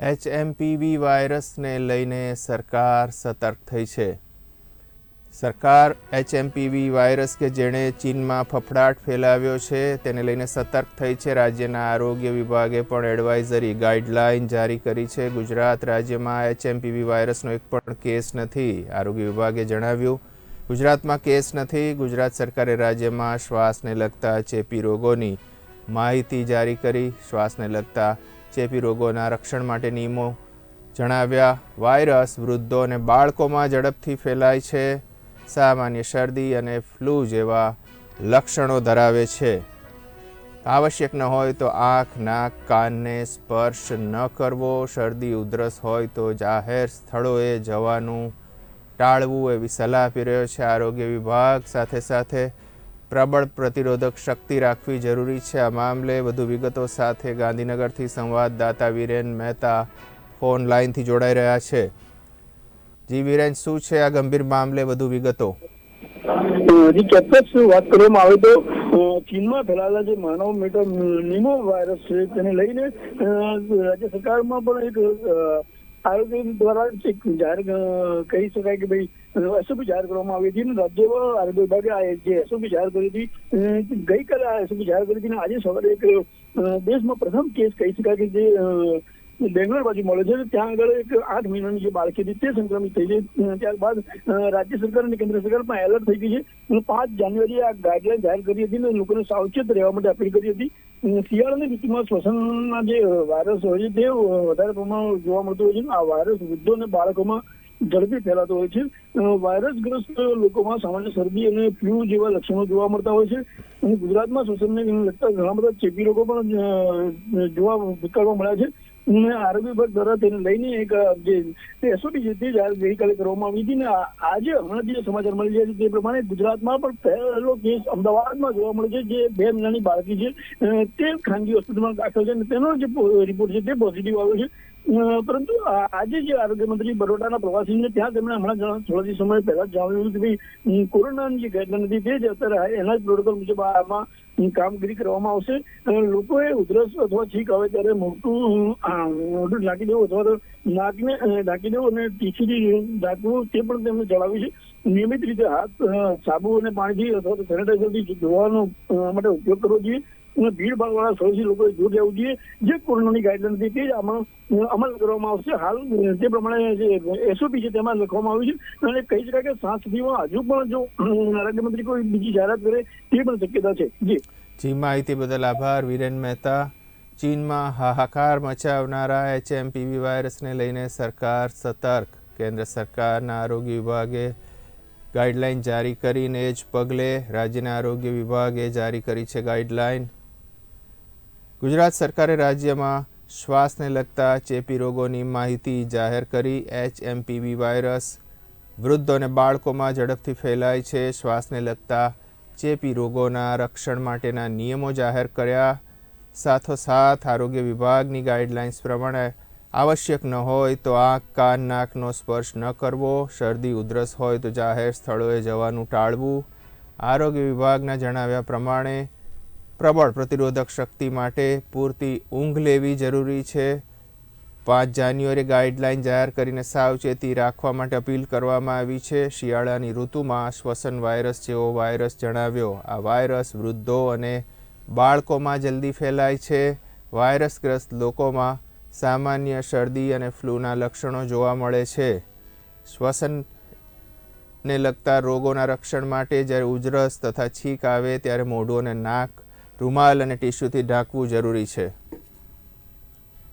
HMPV વાયરસને લઈને સરકાર સતર્ક થઈ છે. સરકાર એચએમપીવી વાયરસ કે જેણે ચીનમાં ફફડાટ ફેલાવ્યો છે, તેને લઈને સતર્ક થઈ છે. રાજ્યના આરોગ્ય વિભાગે પણ એડવાઇઝરી ગાઈડલાઇન જારી કરી છે. ગુજરાત રાજ્યમાં એચએમપીવી વાયરસનો એક પણ કેસ નથી, આરોગ્ય વિભાગે જણાવ્યું. ગુજરાતમાં કેસ નથી, ગુજરાત સરકારે રાજ્યમાં શ્વાસને લગતા ચેપી રોગોની માહિતી જારી કરી. શ્વાસને લગતા ચેપી રોગોના રક્ષણ માટે નિયમો જણાવ્યા. વાયરસ વૃદ્ધો અને બાળકોમાં ઝડપથી ફેલાય છે. સામાન્ય શરદી અને ફ્લૂ જેવા લક્ષણો ધરાવે છે. આવશ્યક ન હોય તો આંખ, નાક, કાનને સ્પર્શ ન કરવો. શરદી, ઉધરસ હોય તો જાહેર સ્થળોએ જવાનું ટાળવું એવી સલાહ આપી રહ્યો છે આરોગ્ય વિભાગ. સાથે સાથે પ્રબળ પ્રતિરોધક શક્તિ રાખવી જરૂરી છે. આ મામલે વધુ વિગતો સાથે ગાંધીનગરથી સંવાદદાતા વિરેન મહેતા ફોન લાઇનથી જોડાઈ રહ્યા છે. જી વિરેન, શું છે આ ગંભીર મામલે વધુ વિગતો? જી ચોક્કસ વાત કરવામાં આવે તો ચીનમાં ફેલાયેલા જે માનવ મેટર નિમો વાયરસ છે, તેને લઈને રાજ્ય સરકારમાં પણ એક આરોગ્ય દ્વારા જાહેર કહી શકાય કે ભાઈ એસઓપી જાહેર કરવામાં આવી હતી રાજ્ય આરોગ્ય વિભાગે જે એસઓપી જાહેર કરી હતી ગઈકાલે આ એસઓપી જાહેર કરી હતી અને આજે સવારે એક દેશમાં પ્રથમ કેસ કહી શકાય કે જે બેંગ્લોર બાજુ મળે છે ત્યાં આગળ એક આઠ મહિનાની જે બાળકી હતી તે સંક્રમિત થઈ છે. ત્યારબાદ રાજ્ય સરકાર અને કેન્દ્ર સરકાર પણ એલર્ટ થઈ ગઈ છે. પાંચ જાન્યુઆરીએ આ ગાઈડલાઈન જાહેર કરી હતી અને લોકોને સાવચેત રહેવા માટે અપીલ કરી હતી. શિયાળાની ઋતુમાં શ્વસનના જે વાયરસ હોય છે, તે વધારે પ્રમાણમાં જોવા મળતો હોય છે આ વાયરસ વૃદ્ધો અને બાળકોમાં ઝડપી ફેલાતો હોય છે. વાયરસગ્રસ્ત લોકોમાં સામાન્ય શરદી અને ફ્લૂ જેવા લક્ષણો જોવા મળતા હોય છે. અને ગુજરાતમાં શ્વસનને લગતા ઘણા બધા ચેપી રોગો પણ જોવા વિકળવા મળ્યા છે. આરોગ્ય વિભાગ દ્વારા તેને લઈને એક, જે એસઓટી છે તે જાહેર ગઈકાલે કરવામાં આવી હતી ને આજે હમણાં જે સમાચાર મળી રહ્યા છે તે પ્રમાણે ગુજરાતમાં પણ પહેલો કેસ અમદાવાદમાં જોવા મળે છે, જે બે મહિનાની બાળકી છે. તે ખાનગી હોસ્પિટલમાં દાખલ છે અને તેનો જે રિપોર્ટ છે તે પોઝિટિવ આવ્યો છે. પરંતુ આજે જે આરોગ્ય બરોડાના પ્રવાસીને ત્યાં તેમણે હમણાં થોડા સમય પહેલા જણાવ્યું હતું કે કોરોનાની જે ગાઈડલાઈન હતી તે જ અત્યારે એના જ પ્રોટોકોલ મુજબ આમાં કામગીરી કરવામાં આવશે. લોકોએ ઉધરસ અથવા છીંક આવે ત્યારે મોટું મોઢું ઢાંકી દેવું અથવા તો નાકને ઢાંકી દેવું અને ટીસીથી ઢાંકવું તે પણ તેમણે જણાવ્યું છે. નિયમિત રીતે હાથ સાબુ અને પાણીથી અથવા તો સેનિટાઈઝરથી ધોવાનો માટે ઉપયોગ કરવો જોઈએ. અને ભીડભાડ વાળા સૌથી લોકોએ દૂર રહેવું જોઈએ. જે કોરોનાની ગાઈડલાઈન હતી તે જ આમાં અમલ કરવામાં આવશે. હાલ જે પ્રમાણે જે એસઓપી છે તેમાં લખવામાં આવ્યું છે. અને કહી શકાય કે સાત સુધીમાં હજુ પણ જો આરોગ્ય આરોગ્યમંત્રી કોઈ બીજી જાહેરાત કરે તે પણ શક્યતા છે. જી. જી, માહિતી બદલ આભાર. વિરેન મહેતા, ચીનમાં હાહાકાર મચાવનારા એચએમપીવી વાયરસને લઈને સરકાર સતર્ક. કેન્દ્ર સરકારના આરોગ્ય વિભાગે ગાઈડલાઇન જારી કરીને જ પગલે રાજ્યના આરોગ્ય વિભાગે જારી કરી છે ગાઈડલાઈન. ગુજરાત સરકારે રાજ્યમાં શ્વાસને લગતા ચેપી રોગોની માહિતી જાહેર કરી. એચએમપીવી વાયરસ વૃદ્ધો અને બાળકોમાં ઝડપથી ફેલાય છે. શ્વાસને લગતા ચેપી રોગોના રક્ષણ માટેના નિયમો જાહેર કર્યા. સાથોસાથ આરોગ્ય વિભાગની ગાઈડલાઇન્સ પ્રમાણે આવશ્યક ન હોય તો આંખ, કાન, નાકનો સ્પર્શ ન કરવો. શરદી, ઉધરસ હોય તો જાહેર સ્થળોએ જવાનું ટાળવું. આરોગ્ય વિભાગના જણાવ્યા પ્રમાણે પ્રબળ પ્રતિરોધક શક્તિ માટે પૂરતી ઊંઘ લેવી જરૂરી છે. પાંચ જાન્યુઆરી ગાઈડલાઇન જાહેર કરીને સાવચેતી રાખવા માટે અપીલ કરવામાં આવી છે. શિયાળાની ઋતુમાં શ્વસન વાયરસ જેવો વાયરસ જણાવ્યો. આ વાયરસ વૃદ્ધો અને બાળકોમાં જલ્દી ફેલાય છે. વાયરસગ્રસ્ત લોકોમાં સામાન્ય શરદી અને ફ્લૂના લક્ષણો જોવા મળે છે. શ્વસનને લગતા રોગોના રક્ષણ માટે જ્યારે ઉજરસ તથા છીંક આવે ત્યારે મોઢું અને નાક રૂમાલ અને ટીશ્યુથી ઢાંકવું જરૂરી છે.